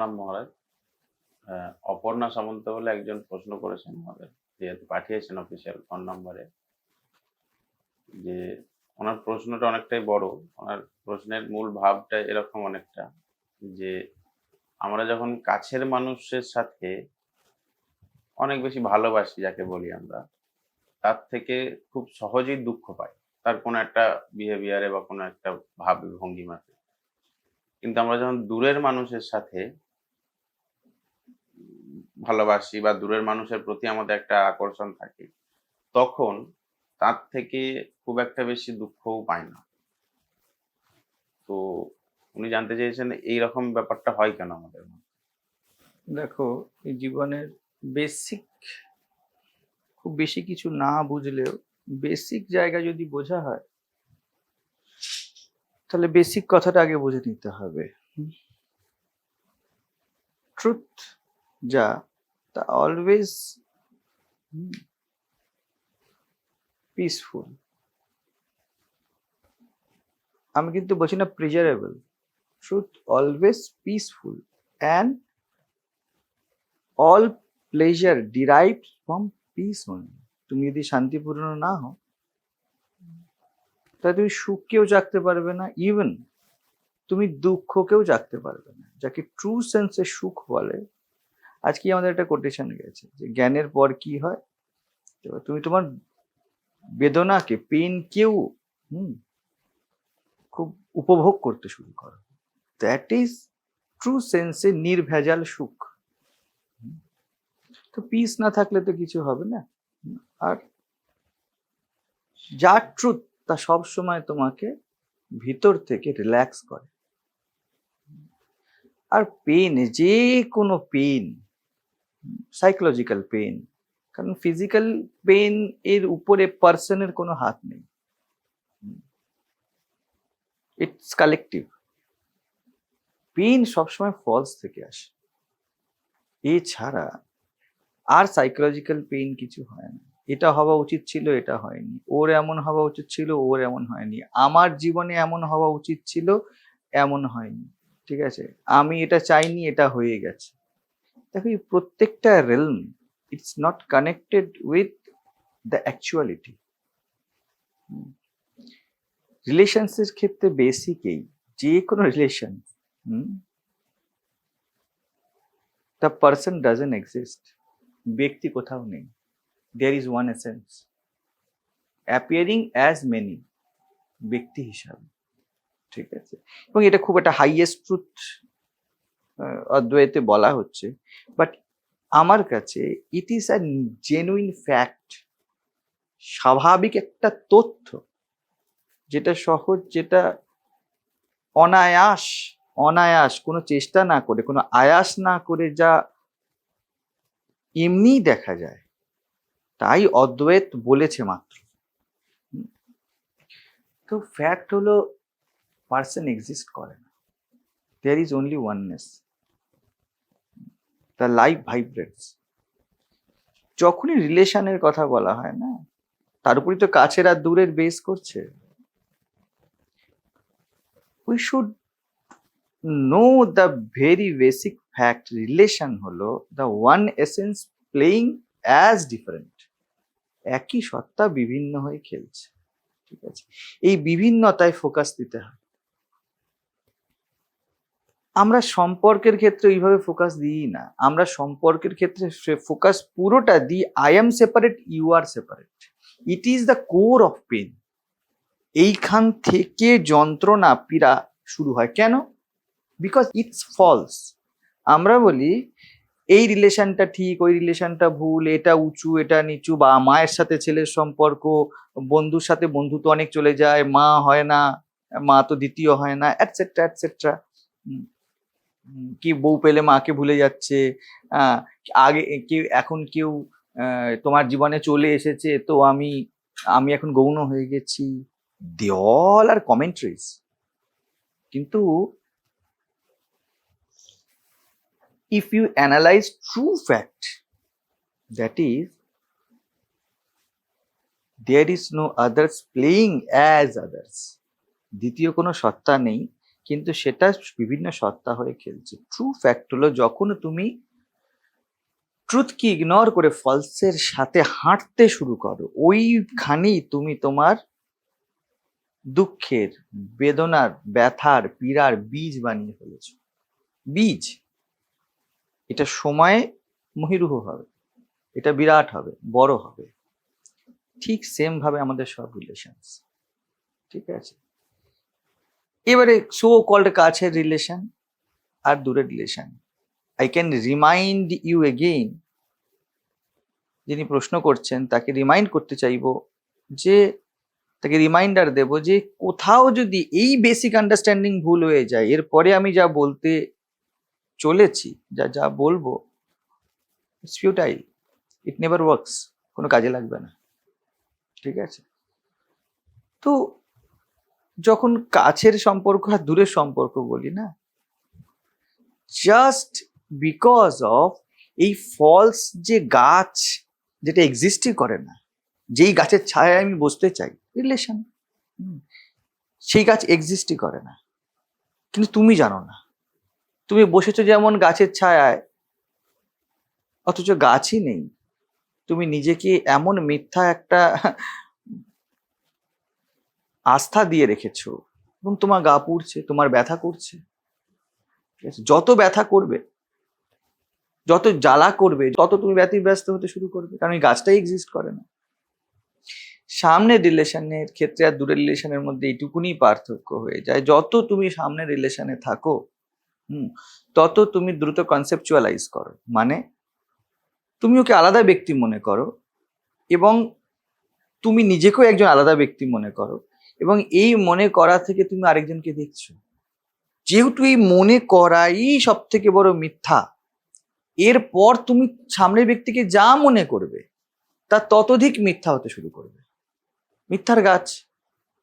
প্রণাম মহারাজ অপর্ণা সামন্ত বলে একজন প্রশ্ন করেছেন আমাদের যেহেতু পাঠিয়েছেন অফিসিয়াল ফোন নম্বরে যে ওনার প্রশ্নটা অনেকটাই বড়। ওনার প্রশ্নের মূল ভাবটা এরকম অনেকটা, যে আমরা যখন কাছের মানুষের সাথে অনেক বেশি ভালোবাসি যাকে বলি আমরা, তার থেকে খুব সহজেই দুঃখ পাই। তার কোনো একটা বিহেভিয়ারে বা কোনো একটা ভাব ভঙ্গিমাতে কিন্তু আমরা যখন দূরের মানুষের সাথে ভালোবাসি বা দূরের মানুষের প্রতি আমাদের একটা আকর্ষণ থাকে, তখন তার থেকে খুব একটা বেশি দুঃখও পায় না। তো উনি জানতে চেয়েছেন এই রকম ব্যাপারটা হয় কেন আমাদের? দেখো, এই জীবনের বেসিক খুব বেশি কিছু না বুঝলেও বেসিক জায়গা যদি বোঝা হয়, তাহলে বেসিক কথাটা আগে বুঝে নিতে হবে। ট্রুথ যা তা অলওয়েজ পিসফুল আমি কিন্তু বলছি না pleasurable truth always peaceful and all pleasure derive from peace তুমি যদি শান্তিপূর্ণ না হও, তাহলে তুমি সুখকেও জাগতে পারবে না ইভেন তুমি দুঃখকেও জাগতে পারবে না। যাকে ট্রু সেন্সে সুখ বলে আজকে আমাদের একটা কোটেশন গেছে যে, জ্ঞানের পর কি হয়? তো তুমি তোমার বেদনাকে পেনকেও হুম, খুব উপভোগ করতে শুরু করো। দ্যাট ইজ ট্রু সেন্সে নির্ভেজাল সুখ। তো পিস না থাকলে তো কিছু হবে না। আর যা ট্রুথ তা সব সময় তোমাকে ভিতর থেকে রিল্যাক্স করে। আর পেন যে কোনো পেন সাইকোলজিক্যাল পেন কারণ ফিজিক্যাল পেন এর উপরে পার্সনের কোনো হাত নেই। ইটস কালেকটিভ পেন সবসময় ফলস থেকে আসে। এছাড়া আর সাইকোলজিক্যাল পেইন কিছু হয় না। এটা হওয়া উচিত ছিল, এটা হয়নি। ওর এমন হওয়া উচিত ছিল, ওর এমন হয়নি। আমার জীবনে এমন হওয়া উচিত ছিল, এমন হয়নি। ঠিক আছে? আমি এটা চাইনি, এটা হয়ে গেছে। দেখো এই প্রত্যেকটা realm it's not connected with the actuality রিলেশনসের ক্ষেত্রে বেসিকেই যে কোনো relation the person doesn't exist ব্যক্তি কোথাও নেই। There is one essence appearing as many ব্যক্তি হিসাবে। ঠিক আছে? এবং এটা খুব একটা হাইয়েস্ট ট্রুথ অদ্বৈতে বলা হচ্ছে। বাট আমার কাছে it is a genuine fact স্বাভাবিক একটা তথ্য, যেটা সহজ, যেটা অনায়াস অনায়াস, কোনো চেষ্টা না করে, কোনো আয়াস না করে যা এমনি দেখা যায়, তাই অদ্বৈত বলেছে মাত্র। তো ফ্যাক্ট হলো পার্সন এক্সিস্ট করে না। There is only oneness the life vibrates যখনই রিলেশনের কথা বলা হয় না, তার উপরই তো কাছের আর দূরের বেস করছে। We should know the very basic fact relation হলো the one essence playing as different একই সত্তা বিভিন্ন হয়ে খেলছে, ঠিক আছে? এই বিভিন্নতায় ফোকাস দিতে হয়। আমরা সম্পর্কের ক্ষেত্রে এইভাবে ফোকাস দিই না। আমরা সম্পর্কের ক্ষেত্রে ফোকাস পুরোটা দিই I am separate you are separate it is the core of pain এইখান থেকে যন্ত্রণা পীড়া শুরু হয়। কেন? বিকজ ইটস ফলস আমরা বলি, এই রিলেশনটা ঠিক, ওই রিলেশনটা ভুল, এটা উঁচু, এটা নিচু, বা মায়ের সাথে ছেলের সম্পর্ক, বন্ধুর সাথে বন্ধুত্ব অনেক চলে যায়, মা হয় না, মা তো দ্বিতীয় হয় না অ্যাটসেট্রা অ্যাটসেট্রা কি বউ পেলে মাকে ভুলে যাচ্ছে আগে কেউ এখন কেউ তোমার জীবনে চলে এসেছে, তো আমি আমি এখন গৌণ হয়ে গেছি। They all are commentaries. কিন্তু if you analyze true fact that is there is no others playing as others দ্বিতীয় কোনো সত্তা নেই। কিন্তু সেটা বিভিন্ন সত্তা হয়ে খেলছে। ট্রু ফ্যাক্ট হলো, যখন তুমি ট্রুথকে ইগনোর করে ফলসের সাথে হাঁটতে শুরু করো, ওইখানেই তুমি তোমার দুঃখের, বেদনার, ব্যথার, পীড়ার বীজ বানিয়ে ফেলেছ। বীজ। এটা সময়ে মহিরুহ হবে, এটা বিরাট হবে, বড় হবে। ঠিক সেম ভাবে আমাদের সব রিলেশনস ঠিক আছে? এবারে সো কল্ড কাছের রিলেশন আর দূরের relation I can remind you again যিনি প্রশ্ন করছেন, তাকে রিমাইন্ড করতে চাইব যে, তাকে রিমাইন্ডার দেব যে, কোথাও যদি এই বেসিক আন্ডারস্ট্যান্ডিং ভুল হয়ে যায়, এরপরে আমি যা বলতে চলেছি, যা যা বলব it's futile it never works কোনো কাজে লাগবে না। ঠিক আছে? তো যখন কাছের সম্পর্ক আর দূরের সম্পর্ক বলি না জাস্ট বিকজ অফ এই ফলস যে গাছ যেটা এক্সিস্টই করে না, যেই গাছের ছায়ায় আমি বসতে চাই রিলেশন সেই গাছ এক্সিস্টই করে না। কিন্তু তুমি জানো না, তুমি বসেছো যেমন গাছের ছায়ায়, অথচ গাছই নেই। তুমি নিজেকে এমন মিথ্যা একটা আস্থা দিয়ে রেখেছ এবং তোমার গা পুড়ছে, তোমার ব্যথা করছে? যত ব্যথা করবে, যত জ্বালা করবে, তত তুমি ব্যতিব্যস্ত হতে শুরু করবে, কারণ এই গাছটাই এক্সিস্ট করে না। সামনের রিলেশনের ক্ষেত্রে আর দূরের রিলেশনের মধ্যে এইটুকুনি পার্থক্য হয়ে যায়। যত তুমি সামনের রিলেশনে থাকো, হুম, তত তুমি দ্রুত কনসেপচুয়ালাইজ করো। মানে তুমি ওকে আলাদা ব্যক্তি মনে করো এবং তুমি নিজেকেও একজন আলাদা ব্যক্তি মনে করো। এবং এই মনে করা থেকে তুমি আরেকজনকে দেখছ। যেহেতু এই মনে করাই সব থেকে বড় মিথ্যা, এরপর তুমি সামনের ব্যক্তিকে যা মনে করবে, তা ততোধিক মিথ্যা হতে শুরু করবে। মিথ্যার গাছ,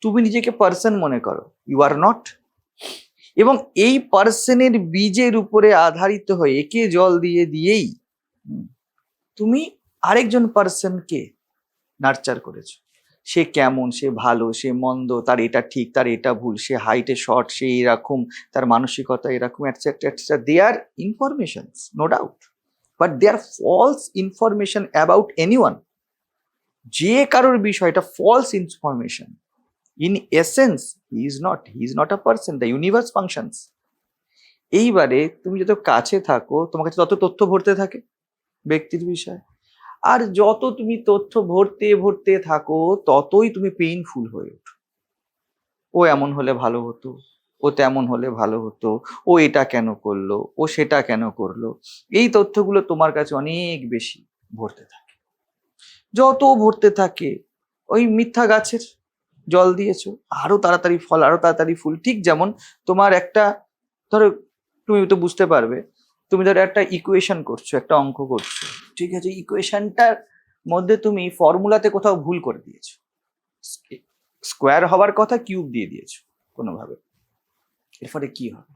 তুমি নিজেকে পার্সন মনে করো ইউ আর নট এবং এই পার্সনের বীজের উপরে আধারিত হয়ে, একে জল দিয়ে দিয়েই, তুমি আরেকজন পার্সনকে নার্চার করেছ। সে কেমন, সে ভালো, সে মন্দ, তার এটা ঠিক, তার এটা ভুল, সে হাইটে শর্ট সে এরকম, তার মানসিকতা এরকম etcetera etcetera they are information no doubt but they are false information about any যে কারোর বিষয়টা false information in essence he is not he is not a person the universe functions এইবারে তুমি যত কাছে থাকো, তোমার কাছে তত তথ্য ভরতে থাকে ব্যক্তির বিষয়। আর যত তুমি তথ্য ভরতে ভরতে থাকো, ততই তুমি পেইনফুল হয়ে ওঠো। ও এমন হলে ভালো হতো, ও তেমন হলে ভালো হতো, ও এটা কেন করল, ও সেটা কেন করল? এই তথ্যগুলো তোমার কাছে অনেক বেশি ভরতে থাকে। যত ভরতে থাকে, ওই মিথ্যা গাছের জল দিয়েছ, আরও তাড়াতাড়ি ফল, আরও তাড়াতাড়ি ফুল, ঠিক যেমন তোমার একটা, ধরো, তুমি তো বুঝতে পারবে তুমি ধরো একটা ইকুয়েশন করছ, একটা অঙ্ক করছ, ঠিক আছে? ইকুয়েশনটার মধ্যে তুমি ফর্মুলাতে কোথাও ভুল করে দিয়েছ। স্কোয়ার হওয়ার কথা কিউব দিয়ে দিয়েছ, কোনোভাবে। এর ফলে কি হবে?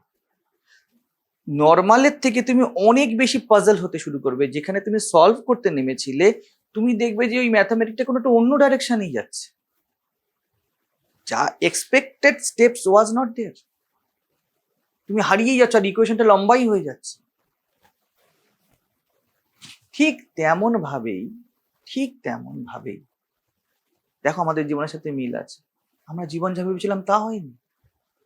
নর্মালের থেকে তুমি অনেক বেশি পাজল হতে শুরু করবে, যেখানে তুমি সলভ করতে নেমেছিলে, তুমি দেখবে যে ওই ম্যাথামেটিকটা কোনো একটা অন্য ডাইরেকশনেই যাচ্ছে। যা expected steps was not there তুমি হারিয়েই যাচ্ছ আর ইকুয়েশনটা লম্বাই হয়ে যাচ্ছে। ঠিক তেমন ভাবেই, ঠিক তেমন ভাবেই, দেখো আমাদের জীবনের সাথে মিল আছে। আমরা জীবন যা ভেবেছিলাম তা হয়নি।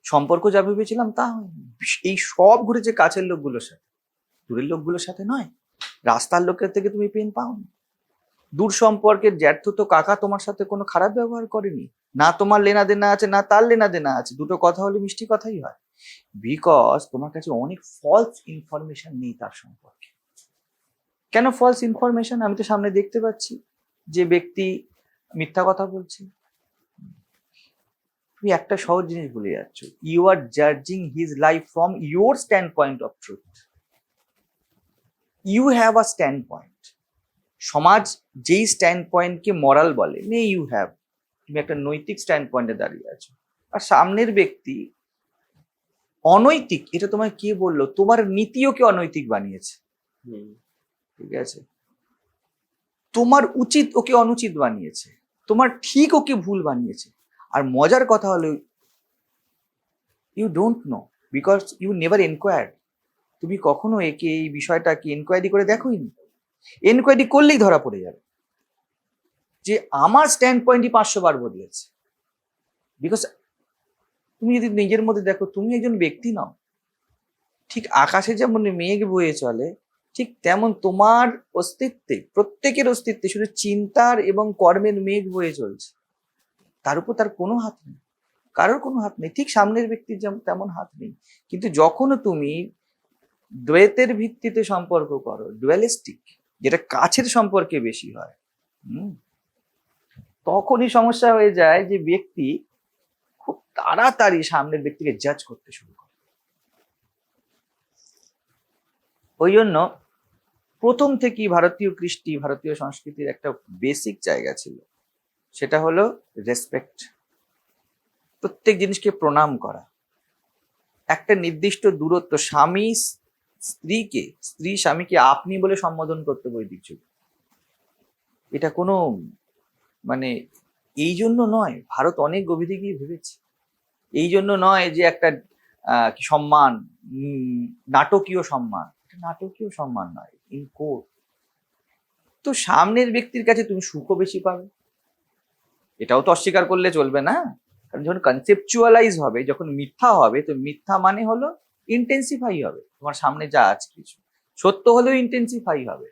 সম্পর্ক যা ভেবেছিলাম তা হয়নি। এই সব ঘুরেছে কাছের লোকগুলোর সাথে। দূরের লোকগুলোর সাথে নয়। রাস্তার লোকের থেকে তুমি পেন পাওনি। দূর সম্পর্কের জ্যাঠু তো কাকা তোমার সাথে কোনো খারাপ ব্যবহার করেনি। না তোমার লেনা দেনা আছে, না তার লেনা দেনা আছে। দুটো কথা হলে মিষ্টি কথাই হয়। বিকজ তোমার কাছে অনেক ফলস ইনফরমেশন নেই তার সম্পর্কে। কেন ফলস ইনফরমেশন আমি তো সামনে দেখতে পাচ্ছি যে ব্যক্তি মিথ্যা কথা বলছে? তুমি একটা সহজ জিনিস ভুলে যাচ্ছ। You are জাজিং his life from your standpoint of truth you have a standpoint সমাজ যেই স্ট্যান্ড পয়েন্টকে মরাল বলে মে ইউ হ্যাভ তুমি একটা নৈতিক স্ট্যান্ড পয়েন্টে দাঁড়িয়ে আছো। আর সামনের ব্যক্তি অনৈতিক, এটা তোমায় কে বলল? তোমার নীতি ওকে অনৈতিক বানিয়েছে? ঠিক আছে? তোমার উচিত ওকে অনুচিত বানিয়েছে। তোমার ঠিক ওকে ভুল বানিয়েছে। আর মজার কথা হলো you don't know because you never enquired তুমি কখনো একে এই বিষয়টাকে এনকোয়ারি করে দেখোই নি এনকোয়ারি করলেই ধরা পড়ে যাবে। যে আমার স্ট্যান্ড পয়েন্টই পাঁচশো বার বদলেছে। বিকজ তুমি যদি নিজের মধ্যে দেখো, তুমি একজন ব্যক্তি নও। ঠিক আকাশে যেমন মেঘ বয়ে চলে ঠিক তেমন তোমার অস্তিত্বে, প্রত্যেকের অস্তিত্বে শুধু চিন্তার এবং কর্মের মেঘ বয়ে চলছে। তার উপর তার কোনো হাত নেই। কারোর কোনো হাত নেই। ঠিক সামনের ব্যক্তির যেমন তেমন হাত নেই। কিন্তু যখনও তুমি দ্বৈতের ভিত্তিতে সম্পর্ক করো ডুয়ালিস্টিক যেটা কাছের সম্পর্কে বেশি হয় তখনই সমস্যা হয়ে যায় যে ব্যক্তি খুব তাড়াতাড়ি সামনের ব্যক্তিকে জাজ করতে শুরু করে। ওই জন্য প্রথম থেকেই ভারতীয় কৃষ্টি, ভারতীয় সংস্কৃতির একটা বেসিক জায়গা ছিল। সেটা হলো রেসপেক্ট প্রত্যেক জিনিসকে প্রণাম করা। একটা নির্দিষ্ট দূরত্ব, স্বামী স্ত্রীকে, স্ত্রী স্বামীকে আপনি বলে সম্বোধন করতে বৈদিক যুগ। এটা কোনো মানে এই জন্য নয়, ভারত অনেক গভীরে গিয়ে ভেবেছে। এই জন্য নয় যে একটা সম্মান নাটকীয় সম্মান। নাটকীয় সম্মান নয়। ইন কোর্ট তো সামনের ব্যক্তির কাছে তুমি সুখও বেশি পাবে। এটাও তো অস্বীকার করলে চলবে না। কারণ যখন কনসেপচুয়ালাইজ হবে, যখন মিথ্যা হবে, তো মিথ্যা মানে হলো ইন্টেন্সিফাই হবে। তোমার সামনে যা আছে কিছু। সত্য হলেও ইন্টেন্সিফাই হবে।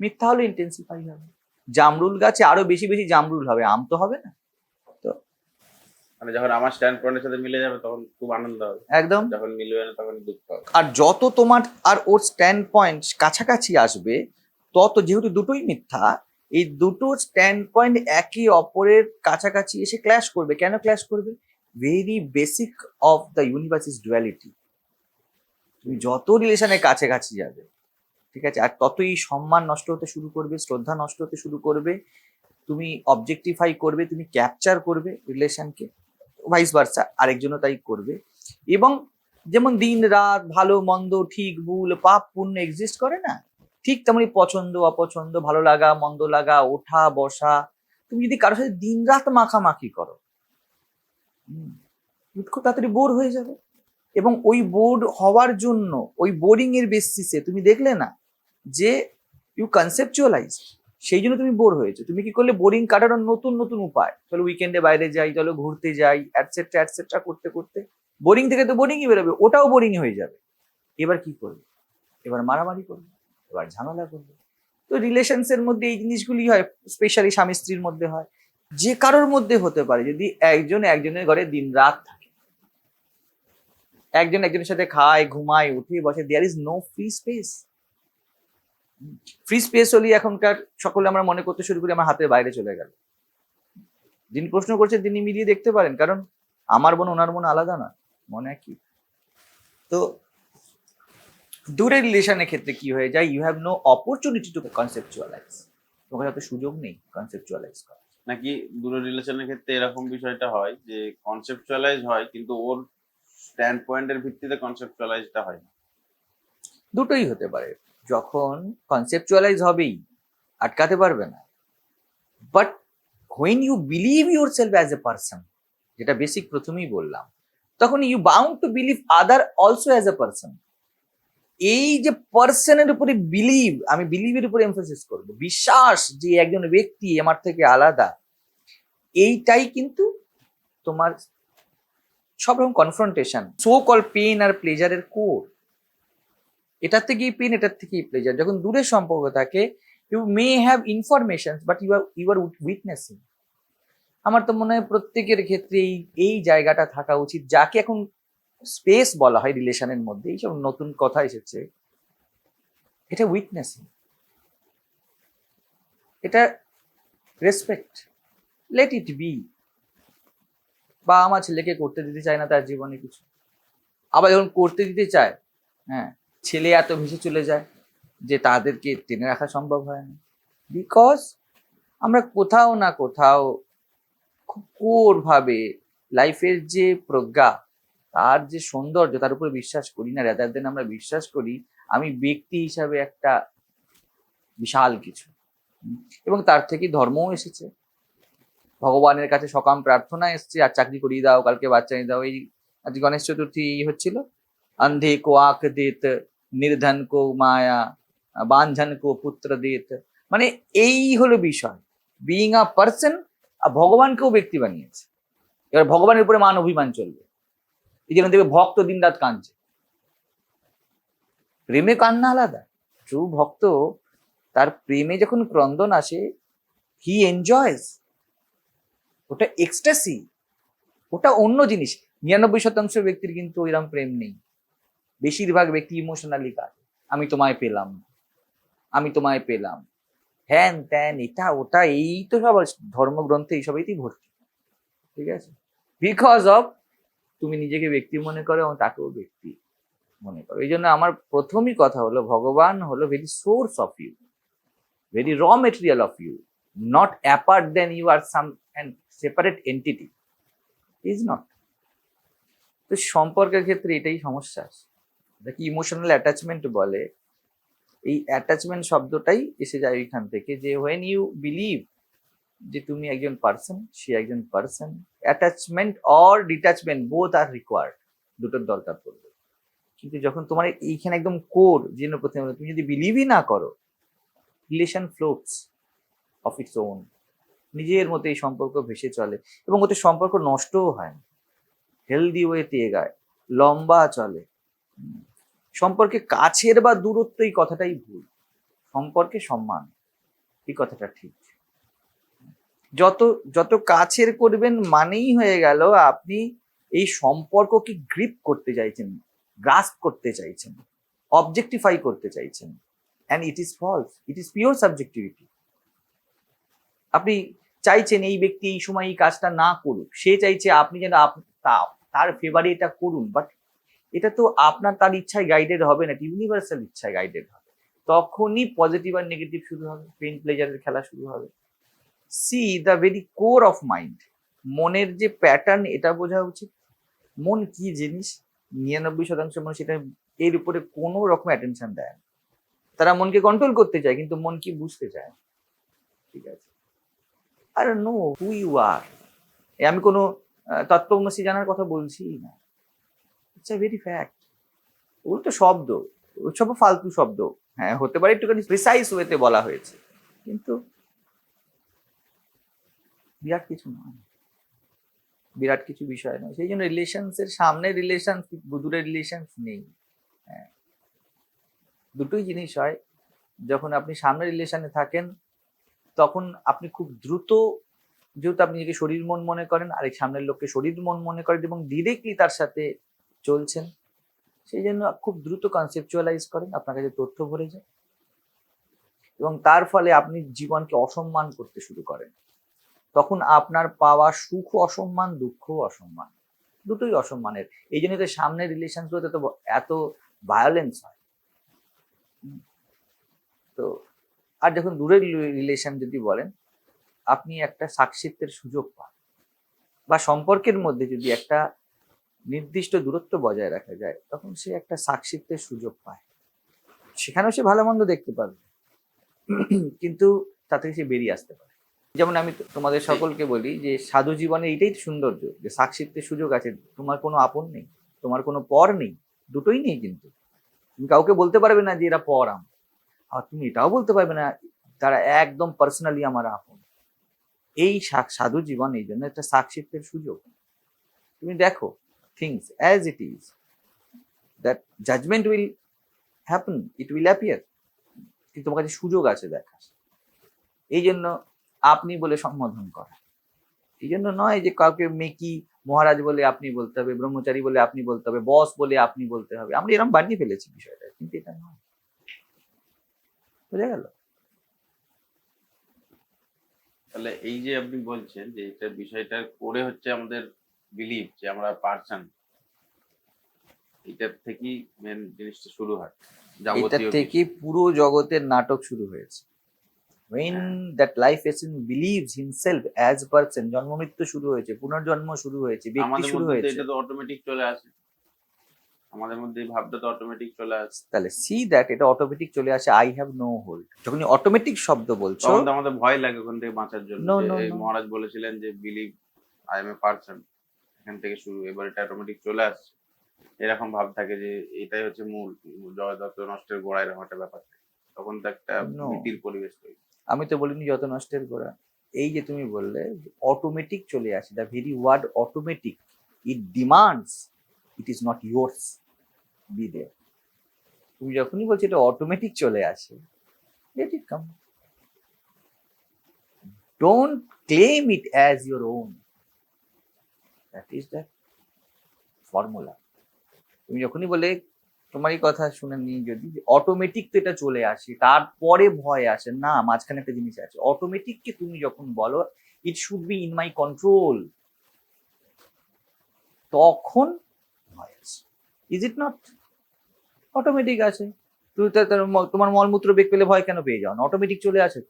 মিথ্যা হলেও ইন্টেন্সিফাই হবে। জামরুল গাছে আরও বেশি বেশি জামরুল হবে। আম তো হবে না। মানে যখন আমার স্ট্যান্ড পয়েন্টের সাথে মিলে যাবে তখন খুব আনন্দ হবে। একদম। যখন মিলবে না তখন দুঃখ হবে। আর যত তোমার আর ওর স্ট্যান্ড পয়েন্ট কাছাকাছি আসবে তত যেহেতু দুটোই মিথ্যা এই দুটো স্ট্যান্ড পয়েন্ট একে অপরের কাছাকাছি এসে ক্ল্যাশ করবে। কেন ক্ল্যাশ করবে? Very basic of the universe is duality তুমি যত রিলেশনের কাছাকাছি যাবে ঠিক আছে? আর ততই সম্মান নষ্ট হতে শুরু করবে শ্রদ্ধা নষ্ট হতে শুরু করবে তুমি অবজেক্টিফাই করবে তুমি ক্যাপচার করবে রিলেশনকে ভাইস ভার্সা আরেকজনও তাই করবে। এবং যেমন দিন রাত ভালো, মন্দ, ঠিক, ভুল, পাপ, পুণ্য এক্সিস্ট করে না, ঠিক তেমনই পছন্দ, অপছন্দ, ভালো লাগা, মন্দ লাগা, ওঠা, বসা, তুমি যদি কারোর সাথে দিন রাত মাখামাখি করো খুব তাড়াতাড়ি বোর হয়ে যাবে। এবং ওই বোর হওয়ার জন্য, ওই বোরিং এর বেসিসে তুমি দেখলে না যে ইউ কনসেপচুয়ালাইজ সেই জন্য তুমি বোর হয়েছো। তুমি কি করলে? বোরিং কাটানোর নতুন নতুন উপায়। চলো উইকেন্ডে বাইরে যাই, চলো ঘুরতে যাই অ্যাটসেট্রা অ্যাটসেট্রা করতে করতে। বোরিং থেকে তো বোরিংই বেরোবে, ওটাও বোরিং হয়ে যাবে। এবার কি করবে? এবার মারামারি করবে, এবার ঝামেলা করবে। তো রিলেশনসের মধ্যে এই জিনিসগুলি হয় স্পেশালি স্বামী স্ত্রীর মধ্যে হয়। যে কারোর মধ্যে হতে পারে, যদি একজন একজনের ঘরে দিন রাত থাকে। একজন একজনের সাথে খায়, ঘুমায়, উঠে, বসে there is no free space free space হলেই এখনকার সকলে আমরা মনে করতে শুরু করি আমার হাতের বাইরে চলে গেল। যিনি প্রশ্ন করছেন তিনি মিলিয়ে দেখতে পারেন কারণ আমার মন ওনার মন আলাদা না মনে একই। তো দূরের রিলেশনের ক্ষেত্রে কি হয়ে যায়? You have no opportunity to conceptualise তোমার হয়তো সুযোগ নেই কনসেপচুয়ালাইজ করার। নাকি দূরের রিলেশনের ক্ষেত্রে এরকম বিষয়টা হয় যে কনসেপচুয়ালাইজ হয় কিন্তু ওর স্ট্যান্ড পয়েন্টের ভিত্তিতে কনসেপচুয়ালাইজটা হয় না? দুটোই হতে পারে। যখন কনসেপচুয়ালাইজ হবেই, আটকাতে পারবে না। But when you believe yourself as a person যেটা বেসিক প্রথমেই বললাম, তখন you bound to believe other also as a person এই যে পার্সনের উপরে বিলিভ আমি বিলিভের উপরে এমফোসিস করব, বিশ্বাস যে একজন ব্যক্তি আমার থেকে আলাদা, এইটাই কিন্তু তোমার সব রকম কনফ্রন্টেশন সো কল পেন আর প্লেজারের কোর এটার থেকেই পেন এটার থেকেই প্লেজার যখন দূরের সম্পর্ক থাকে you may have information but you are you are witnessing আমার তো মনে হয় প্রত্যেকের ক্ষেত্রে এই এই জায়গাটা থাকা উচিত, যাকে এখন স্পেস বলা হয় রিলেশনের মধ্যে। এইসব নতুন কথা এসেছে। এটা উইটনেসিং এটা রেসপেক্ট লেট ইট বি বা আমার ছেলেকে করতে দিতে চায় না তার জীবনে কিছু। আবার যখন করতে দিতে চায় হ্যাঁ ছেলে এত ভেসে চলে যায় যে তাদেরকে টেনে রাখা সম্ভব হয় না। বিকজ আমরা কোথাও না কোথাও খুব কোর ভাবে লাইফের যে প্রজ্ঞা, তার যে সৌন্দর্য, তার উপরে বিশ্বাস করি না। রেদার দেন আমরা বিশ্বাস করি, আমি ব্যক্তি হিসাবে একটা বিশাল কিছু। এবং তার থেকে ধর্মও এসেছে। ভগবানের কাছে সকাম প্রার্থনা এসছে, আর চাকরি করিয়ে দাও, কালকে বাচ্চা নিয়ে দাও। এই আজ গণেশ চতুর্থী হচ্ছিল। অন্ধে কো আঁখ দিত নির্ধন কো মায়া বাঞ্ঝন কো পুত্র দিত। মানে এই হলো বিষয়। বিইং আ পার্সন ভগবানকেও ব্যক্তি বানিয়েছে। এবার ভগবানের উপরে মান অভিমান চলবে। এই জন্য দেখবে ভক্ত দিন রাত কাঁদছে। প্রেমে কান্না আলাদা। ট্রু ভক্ত, তার প্রেমে যখন ক্রন্দন আসে হি এনজয়স ওটা এক্সট্যাসি ওটা অন্য জিনিস। নিরানব্বই শতাংশ ব্যক্তির কিন্তু ওইরকম প্রেম নেই। বেশিরভাগ ব্যক্তি ইমোশনালি কাজ আমি তোমায় পেলাম আমি তোমায় পেলাম। হ্যান ত্যান, এটা, ওটা, এই তো সব ধর্মগ্রন্থে এইসবেই ভর্তি। ঠিক আছে? বিকজ অফ তুমি নিজেকে ব্যক্তি মনে করো এবং তাকেও ব্যক্তি মনে করো। এই জন্য আমার প্রথমই কথা হলো, ভগবান হলো very source of you very raw material of you not apart than you are some and separate entity is not তো সম্পর্কের ক্ষেত্রে এটাই সমস্যা আছে। যাকে ইমোশনাল অ্যাটাচমেন্ট বলে? এই অ্যাটাচমেন্ট শব্দটাই এসে যায় ওইখান থেকে যে হোয়েন ইউ বিলিভ যে তুমি একজন পার্সন সে একজন person attachment or detachment both are required দুটোর দরকার পড়বে। কিন্তু যখন তোমার এইখানে একদম কোর যেন প্রথমে তুমি যদি বিলিভই না করো relation floats of its own নিজের মতো এই সম্পর্ক ভেসে চলে এবং ওতে সম্পর্ক নষ্টও হয় না। হেলদি ওয়েতে এগায়, লম্বা চলে। সম্পর্কে কাছের বা দূরত্ব এই কথাটাই ভুল। সম্পর্কে সম্মান, এই কথাটা ঠিক। যত যত কাছের করবেন মানেই হয়ে গেল আপনি এই সম্পর্ককে গ্রিপ করতে চাইছেন গ্রাস্প করতে চাইছেন অবজেক্টিফাই করতে চাইছেন। And it is false it is pure subjectivity আপনি চাইছেন এই ব্যক্তি এই সময় এই কাজটা না করুক, সে চাইছে আপনি যেন তার ফেভারে এটা করুন বাট এটা তো আপনার তার ইচ্ছায় গাইডেড হবে না ইউনিভার্সাল ইচ্ছায় গাইডেড হবে। তখনই পজিটিভ আর নেগেটিভ শুরু হবে পেন প্লেজারের খেলা শুরু হবে। See the very core of mind মনের যে প্যাটার্ন এটা বোঝা উচিত। মন কি জিনিস? নিরানব্বই শতাংশ মানুষ এটা, এর উপরে কোনো রকম অ্যাটেনশন দেয় না। তারা মনকে কন্ট্রোল করতে চায়, কিন্তু মন কি বুঝতে চায় ঠিক আছে? আর নো হু ইউ আর আমি কোনো তত্ত্বমসি জানার কথা বলছি না। ইটস ভেরি ফ্যাক্ট ওগুলো তো শব্দ সব ফালতু শব্দ। হ্যাঁ হতে পারে একটুখানি প্রিসাইজ ওয়েতে বলা হয়েছে। কিন্তু বিরাট কিছু নয়। বিরাট কিছু বিষয় নয়। সেই জন্য রিলেশনস এর সামনে রিলেশন দূরের রিলেশনস নেই। হ্যাঁ। দুটোই জিনিস হয়। যখন আপনি সামনে রিলেশনে থাকেন, তখন আপনি খুব দ্রুত যেহেতু আপনি নিজেকে শরীর মন মনে করেন আর এই সামনের লোককে শরীর মন মনে করেন এবং ডিরেক্টলি তার সাথে চলছেন। সেই জন্য খুব দ্রুত কনসেপচুয়ালাইজ করেন, আপনার কাছে তথ্য ভরে যায়। এবং তার ফলে আপনি জীবনকে অসম্মান করতে শুরু করেন। তখন আপনার পাওয়া সুখ অসম্মান দুঃখ অসম্মান। দুটোই অসম্মানের। এই জন্য তো সামনের রিলেশনগুলোতে তো এত ভায়োলেন্স হয়। তো, আর যখন দূরের রিলেশন যদি বলেন, আপনি একটা সাক্ষিত্বের সুযোগ পান। বা সম্পর্কের মধ্যে যদি একটা নির্দিষ্ট দূরত্ব বজায় রাখা যায় তখন সে একটা সাক্ষিত্বের সুযোগ পায়। সেখানেও সে ভালো মন্দ দেখতে পারবে কিন্তু তা থেকে সে বেরিয়ে আসতে পারে। যেমন আমি তোমাদের সকলকে বলি যে সাধু জীবনে এইটাই তো সৌন্দর্য যে সাক্ষিত্বের সুযোগ আছে তোমার কোনো আপন নেই তোমার কোনো পর নেই দুটোই নেই কিন্তু। তুমি কাউকে বলতে পারবে না যে এরা পর আম আর তুমি এটাও বলতে পারবে না তারা একদম পার্সোনালি আমার আপন। এই সাধু জীবন এই জন্য একটা সাক্ষিত্বের সুযোগ। তুমি দেখো things as it is that judgement will happen it will appear কিন্তু তোমার কাছে সুযোগ আছে দেখার এই জন্য আপনি বলে সম্বোধন করা। এই জন্য নয় যে কাউকে মেকি, মহারাজ বলে আপনি বলতে হবে, ব্রহ্মচারী বলে আপনি বলতে হবে বস বলে আপনি বলতে হবে। আমরা এরকম বানিয়ে ফেলেছি বিষয়টা, কিন্তু এটা নয়। বুঝা গেল? তাহলে এই যে আপনি বলছেন যে এটা বিষয়টা করে হচ্ছে আমাদের বিলিভ যে আমরা পারসন এটার থেকেই মেন জিনিসটা শুরু হয়। এটা থেকে পুরো জগতের নাটক শুরু হয়েছে। When that life essence believes himself as person জন্ম মৃত্যু শুরু হয়েছে পুনর্জন্ম শুরু হয়েছে। ব্যক্তি শুরু হয়েছে। এটা তো অটোমেটিক চলে আসে। আমাদের মধ্যে ভাবটা তো অটোমেটিক চলে আসে। তাহলে সি দ্যাট এটা অটোমেটিক চলে আসে আই হ্যাভ নো হোল্ড যখন অটোমেটিক শব্দ বলছো তখন আমাদের ভয় লাগে ওখান থেকে বাঁচার জন্য. মহারাজ বলেছিলেন যে believe I am a person এখান থেকে শুরু এবার এটা অটোমেটিক চলে আসছে। এরকম ভাব থাকে যে এটাই হচ্ছে মূল দত্ত নষ্টের গোড়া এরকম একটা ব্যাপার থাকে। তখন তো একটা. ভীতির পরিবেশ তৈরি। আমি তো বলিনি যত নষ্টের গোড়া। এই যে তুমি বললে অটোমেটিক চলে আসে the very word automatic it demands it is not yours be they তুমি যখনই বলছো এটা অটোমেটিক চলে আসে let it come don't claim it as your own that is the formula তুমি যখনই বলে, তোমারই কথা শুনে নি যদি অটোমেটিক তো এটা চলে আসে, তারপরে ভয় আসে। না, মাঝখানে একটা জিনিস আছে। অটোমেটিককে তুমি যখন বলো it should be in my control তখন ভয় আসে। ইজ ইট নট অটোমেটিক আছে। তুমি তোমার মলমূত্র বেগ পেলে ভয় কেন পেয়ে যাও? না অটোমেটিক চলে আসে।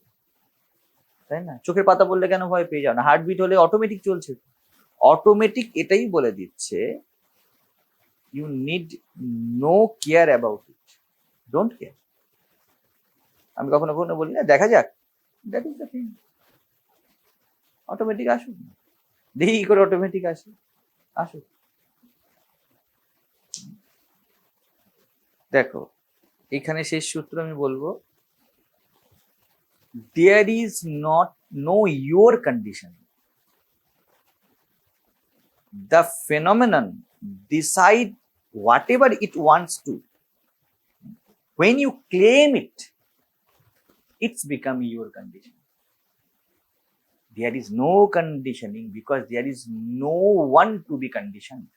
তাই না? চোখের পাতা বললে কেন ভয় পেয়ে যাও? না হার্টবিট হলে অটোমেটিক চলছে অটোমেটিক এটাই বলে দিচ্ছে you need no care about it, don't care. আমি কখনো কখনো বলি না, দেখা যাক দ্যাট ইজ দ্য অটোমেটিক আসুক না। দেখি করে অটোমেটিক আসে। আসুক। দেখো, এখানে শেষ সূত্র আমি বলব there is not no your condition the phenomenon decide whatever it wants to when you claim it it's become your condition there is no conditioning because there is no one to be conditioned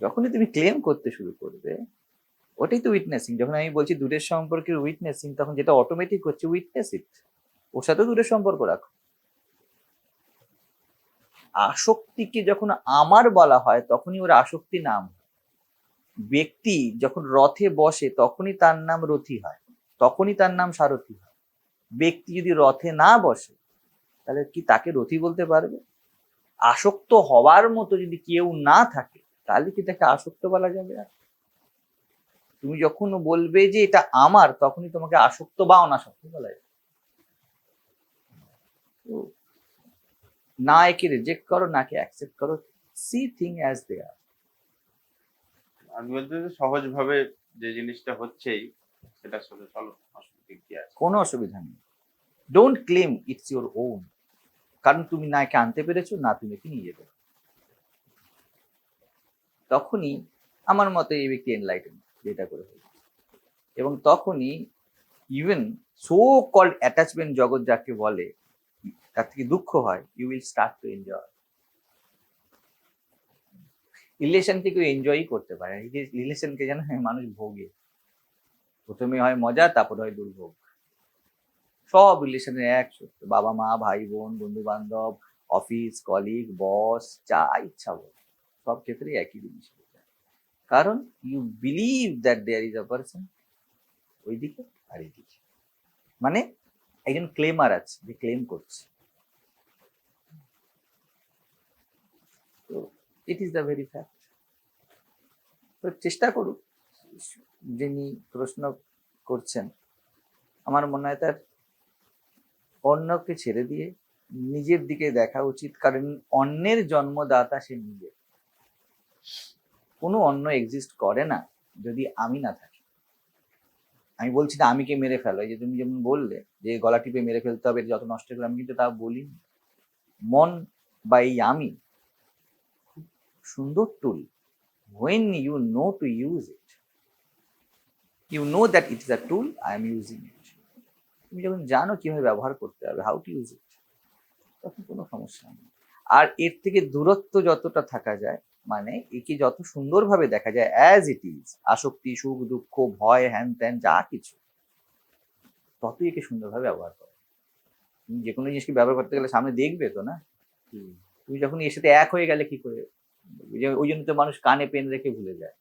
যখনই তুমি claim করতে শুরু করবে ওটাই তো witnessing যখন আমি বলছি দূরের সম্পর্কের উইটনেসিং তখন যেটা অটোমেটিক হচ্ছে উইটনেস ইট ওর সাথে দূরের সম্পর্ক রাখো আসক্তিকে যখন আমার বলা হয়, তখনই ওর আসক্তি নাম ব্যক্তি যখন রথে বসে, তখনই তার নাম রথি হয়, তখনই তার নাম সারথি হয়। ব্যক্তি যদি রথে না বসে, তাহলে কি তাকে রথি বলতে পারবে? আসক্ত হওয়ার মতো যদি কেউ না থাকে, তাহলে কি তাকে আসক্ত বলা যাবে আর? তুমি যখন বলবে যে এটা আমার, তখনই তোমাকে আসক্ত বা অনাসক্ত বলা যাবে। না একে রিজেক্ট করো না কে অ্যাকসেপ্ট করো see thing as they are আমি বলতে সহজভাবে যে জিনিসটা হচ্ছেই সেটার সাথে চলো কোনো অসুবিধা নেই। Don't claim it's your own কারণ তুমি না একে আনতে পেরেছ না তুমি একে নিয়ে যেতে তখনই আমার মতে এই ব্যক্তি এনলাইটেন যেটা করে। এবং তখনই ইভেন সো কল্ড অ্যাটাচমেন্ট জগৎ যাকে বলে তার থেকে দুঃখ হয় you will start to enjoy রিলেশনকে কেউ এনজয়ই করতে পারে রিলেশনকে যেন মানুষ ভোগে। প্রথমে হয় মজা, তারপর হয় দুর্ভোগ। সব রিলেশনের এক সত্য। বাবা, মা, ভাই, বোন বন্ধু বান্ধব অফিস কলিগ বস যা ইচ্ছা বল। সব ক্ষেত্রে একই জিনিস। কারণ you believe that there is a person ওইদিকে আর এইদিকে মানে একজন ক্লেমার আছে, যে ক্লেম করছে তো it is the very fact তো চেষ্টা করুক, যিনি প্রশ্ন করছেন, আমার মনে হয় তার অন্যকে ছেড়ে দিয়ে নিজের দিকে দেখা উচিত, কারণ অন্যের জন্মদাতা সে নিজে। কোনো অন্য এক্সিস্ট করে না যদি আমি না থাকি। আমি বলছি না, আমিকে মেরে ফেলো। যে তুমি যেমন বললে যে গলা টিপে মেরে ফেলতে হবে যত নষ্ট করে আমি কিন্তু তা বলিনি। মন বা এই আমি সুন্দর tool when you know to use it you know that it is a tool i am using it. তুমি যখন জানো কীভাবে ব্যবহার করতে হবে হাউ টু ইউজ ইট তখন কোনো সমস্যা নেই। আর এর থেকে দূরত্ব যতটা থাকা যায় মানে একে যত সুন্দরভাবে দেখা যায় অ্যাজ ইট ইজ আসক্তি সুখ দুঃখ ভয় হ্যান ত্যান যা কিছু ততই একে সুন্দরভাবে ব্যবহার করে। তুমি যে কোনো জিনিসকে ব্যবহার করতে গেলে সামনে দেখবে তো না? তুমি যখন এর সাথে এক হয়ে গেলে কি করে ওই জন্য তো মানুষ কানে পেন রেখে ভুলে যায়।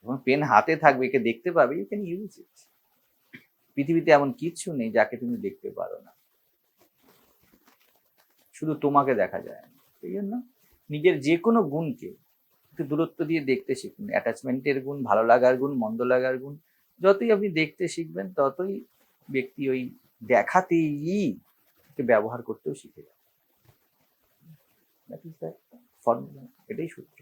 যখন পেন হাতে থাকবে, একে দেখতে পাবে ইউ ক্যান ইউজ ইট পৃথিবীতে এমন কিচ্ছু নেই যাকে তুমি দেখতে পারো না। শুধু তোমাকে দেখা যায়। না সেই জন্য নিজের যে কোনো গুণকে একটু দূরত্ব দিয়ে দেখতে শিখুন। অ্যাটাচমেন্টের গুণ, ভালো লাগার গুণ, মন্দ লাগার গুণ, যতই আপনি দেখতে শিখবেন, ততই ব্যক্তি ওই দেখাতেই ব্যবহার করতেও শিখে যাবে। ফর্মুলা এটাই সূত্র।